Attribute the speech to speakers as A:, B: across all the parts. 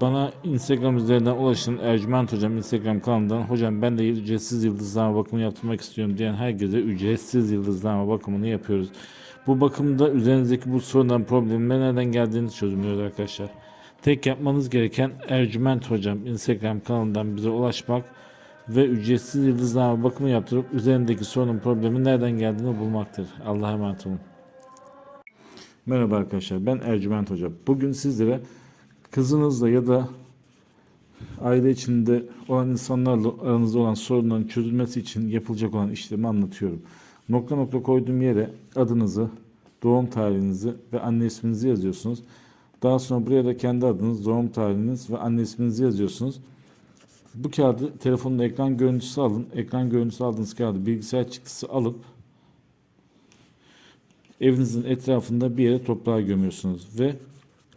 A: bana Instagram üzerinden ulaşın Ercüment Hocam Instagram kanalından hocam ben de ücretsiz yıldızlama bakımı yaptırmak istiyorum diyen herkese ücretsiz yıldızlama bakımını yapıyoruz. Bu bakımda üzerinizdeki bu sorunların problemin nereden geldiğini çözümlüyoruz arkadaşlar. Tek yapmanız gereken Ercüment Hocam Instagram kanalından bize ulaşmak ve ücretsiz yıldızlama bakımı yaptırıp üzerindeki sorunun problemin nereden geldiğini bulmaktır. Allah'a emanet olun. Merhaba arkadaşlar ben Ercüment Hocam. Bugün sizlere kızınızla ya da aile içinde olan insanlarla aranızda olan sorunların çözülmesi için yapılacak olan işlemi anlatıyorum. Nokta nokta koyduğum yere adınızı, doğum tarihinizi ve anne isminizi yazıyorsunuz. Daha sonra buraya da kendi adınız, doğum tarihiniz ve anne isminizi yazıyorsunuz. Bu kağıdı telefonun ekran görüntüsü alın. Ekran görüntüsü aldığınız kağıdı bilgisayar çıktısı alıp evinizin etrafında bir yere toprağa gömüyorsunuz ve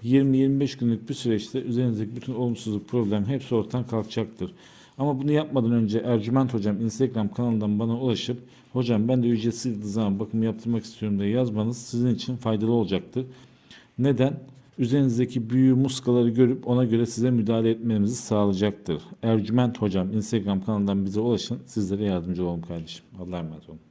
A: 20-25 günlük bir süreçte üzerinizdeki bütün olumsuzluk, problem hepsi ortadan kalkacaktır. Ama bunu yapmadan önce Ercüment Hocam Instagram kanalından bana ulaşıp hocam ben de ücretsiz zaman bakımı yaptırmak istiyorum diye yazmanız sizin için faydalı olacaktır. Neden? Üzerinizdeki büyü muskaları görüp ona göre size müdahale etmemizi sağlayacaktır. Ercüment Hocam Instagram kanalından bize ulaşın. Sizlere yardımcı olun kardeşim. Allah'a emanet olun.